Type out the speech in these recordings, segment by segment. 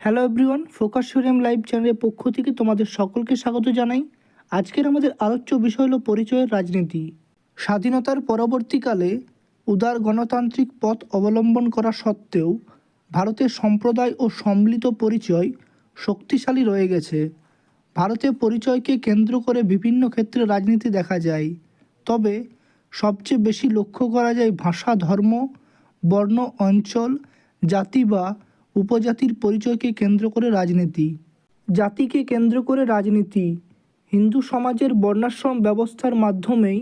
Hello everyone focus শোরিয়াম live চ্যানেলের পক্ষ থেকে তোমাদের সকলকে স্বাগত জানাই। আজকের আমাদের আলোচ্য বিষয় হল পরিচয়ের রাজনীতি। স্বাধীনতার পরবর্তীকালে উদার গণতান্ত্রিক পথ অবলম্বন করা সত্ত্বেও ভারতের সম্প্রদায় ও সম্মিলিত পরিচয় শক্তিশালী রয়ে গেছে। ভারতের পরিচয়কে কেন্দ্র করে বিভিন্ন ক্ষেত্রে রাজনীতি দেখা যায়। তবে সবচেয়ে বেশি লক্ষ্য করা যায় ভাষা, ধর্ম, বর্ণ, অঞ্চল, জাতি বা উপজাতির পরিচয়কে কেন্দ্র করে রাজনীতি। জাতিকে কেন্দ্র করে রাজনীতি। হিন্দু সমাজের বর্ণাশ্রম ব্যবস্থার মাধ্যমেই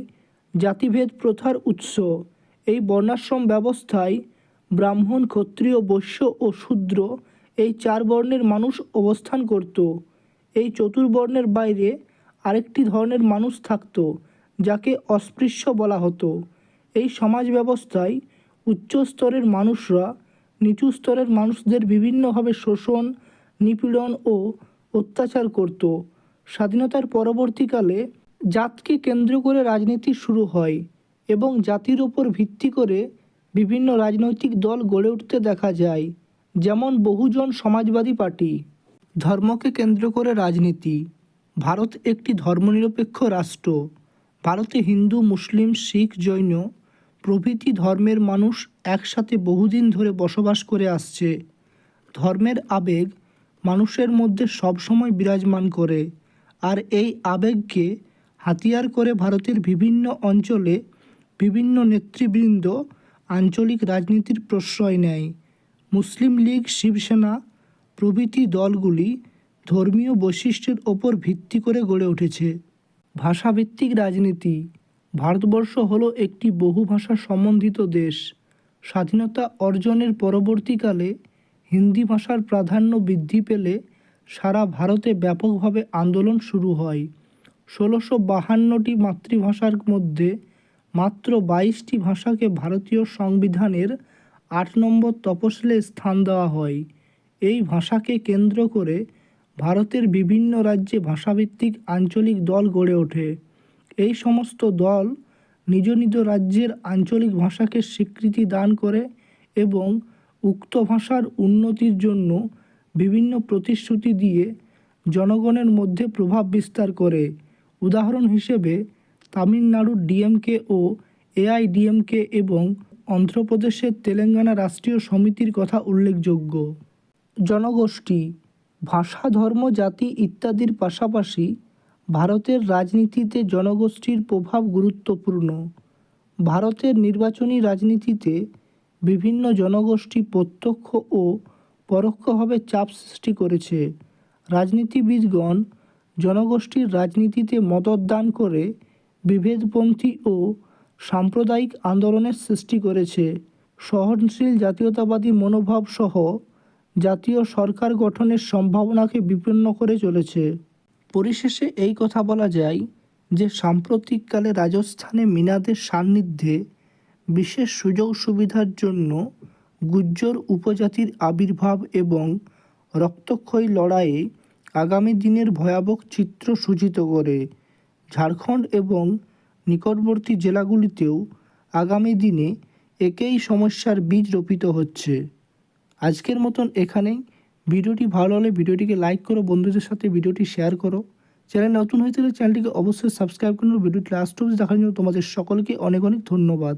জাতিভেদ প্রথার উৎস। এই বর্ণাশ্রম ব্যবস্থায় ব্রাহ্মণ, ক্ষত্রিয়, বৈশ্য ও শূদ্র এই চার বর্ণের মানুষ অবস্থান করত। এই চতুর্বর্ণের বাইরে আরেকটি ধরনের মানুষ থাকতো, যাকে অস্পৃশ্য বলা হতো। এই সমাজ ব্যবস্থায় উচ্চ স্তরের মানুষরা নিচু স্তরের মানুষদের বিভিন্নভাবে শোষণ, নিপীড়ন ও অত্যাচার করত। স্বাধীনতার পরবর্তীকালে জাতকে কেন্দ্র করে রাজনীতি শুরু হয় এবং জাতির ওপর ভিত্তি করে বিভিন্ন রাজনৈতিক দল গড়ে উঠতে দেখা যায়, যেমন বহুজন সমাজবাদী পার্টি। ধর্মকে কেন্দ্র করে রাজনীতি। ভারত একটি ধর্মনিরপেক্ষ রাষ্ট্র। ভারতে হিন্দু, মুসলিম, শিখ, জৈন প্রভৃতি ধর্মের মানুষ একসাথে বহুদিন ধরে বসবাস করে আসছে। ধর্মের আবেগ মানুষের মধ্যে সবসময় বিরাজমান করে। আর এই আবেগকে হাতিয়ার করে ভারতের বিভিন্ন অঞ্চলে বিভিন্ন নেতৃবৃন্দ আঞ্চলিক রাজনীতির প্রশ্রয় নেয়। মুসলিম লীগ, শিবসেনা প্রভৃতি দলগুলি ধর্মীয় বৈশিষ্ট্যের ওপর ভিত্তি করে গড়ে উঠেছে। ভাষাভিত্তিক রাজনীতি ভারতবর্ষ হলো একটি বহুভাষা সম্বন্ধিত দেশ। স্বাধীনতা অর্জনের পরবর্তীকালে হিন্দি ভাষার প্রাধান্য বৃদ্ধি পেলে সারা ভারতে ব্যাপকভাবে আন্দোলন শুরু হয়। ষোলোশো বাহান্নটি মাতৃভাষার মধ্যে মাত্র বাইশটি ভাষাকে ভারতীয় সংবিধানের আট নম্বর তপশিলে স্থান দেওয়া হয়। এই ভাষাকে কেন্দ্র করে ভারতের বিভিন্ন রাজ্যে ভাষাভিত্তিক আঞ্চলিক দল গড়ে ওঠে। এই সমস্ত দল নিজ নিজ রাজ্যের আঞ্চলিক ভাষাকে স্বীকৃতি দান করে এবং উক্ত ভাষার উন্নতির জন্য বিভিন্ন প্রতিশ্রুতি দিয়ে জনগণের মধ্যে প্রভাব বিস্তার করে। উদাহরণ হিসেবে তামিলনাড়ুর ডিএমকে ও এআইডিএমকে এবং অন্ধ্রপ্রদেশের তেলেঙ্গানা রাষ্ট্রীয় সমিতির কথা উল্লেখযোগ্য। জনগোষ্ঠী, ভাষা, ধর্ম, জাতি ইত্যাদির পাশাপাশি ভারতের রাজনীতিতে জনগোষ্ঠীর প্রভাব গুরুত্বপূর্ণ। ভারতের নির্বাচনী রাজনীতিতে বিভিন্ন জনগোষ্ঠী প্রত্যক্ষ ও পরোক্ষভাবে চাপ সৃষ্টি করেছে। রাজনীতিবিদগণ জনগোষ্ঠীর রাজনীতিতে মদতদান করে বিভেদপন্থী ও সাম্প্রদায়িক আন্দোলনের সৃষ্টি করেছে। সহনশীল জাতীয়তাবাদী মনোভাব সহ জাতীয় সরকার গঠনের সম্ভাবনাকে বিপন্ন করে চলেছে। পরিশেষে এই কথা বলা যায় যে সাম্প্রতিককালে রাজস্থানে মিনাদের সান্নিধ্যে বিশেষ সুযোগ সুবিধার জন্য গুজ্জর উপজাতির আবির্ভাব এবং রক্তক্ষয়ী লড়াইয়ে আগামী দিনের ভয়াবহ চিত্র সূচিত করে। ঝাড়খণ্ড এবং নিকটবর্তী জেলাগুলিতেও আগামী দিনে একই সমস্যার বীজ রোপিত হচ্ছে। আজকের মতন এখানেই। ভিডিওটি ভালো হলে ভিডিওটিকে লাইক করো, বন্ধুদের সাথে ভিডিওটি শেয়ার করো। চ্যানেল নতুন হয়ে থাকলে চ্যানেলটিকে অবশ্যই সাবস্ক্রাইব করুন ভিডিওটি লাস্ট অবধি দেখার জন্য তোমাদের সকলকে অনেক অনেক ধন্যবাদ।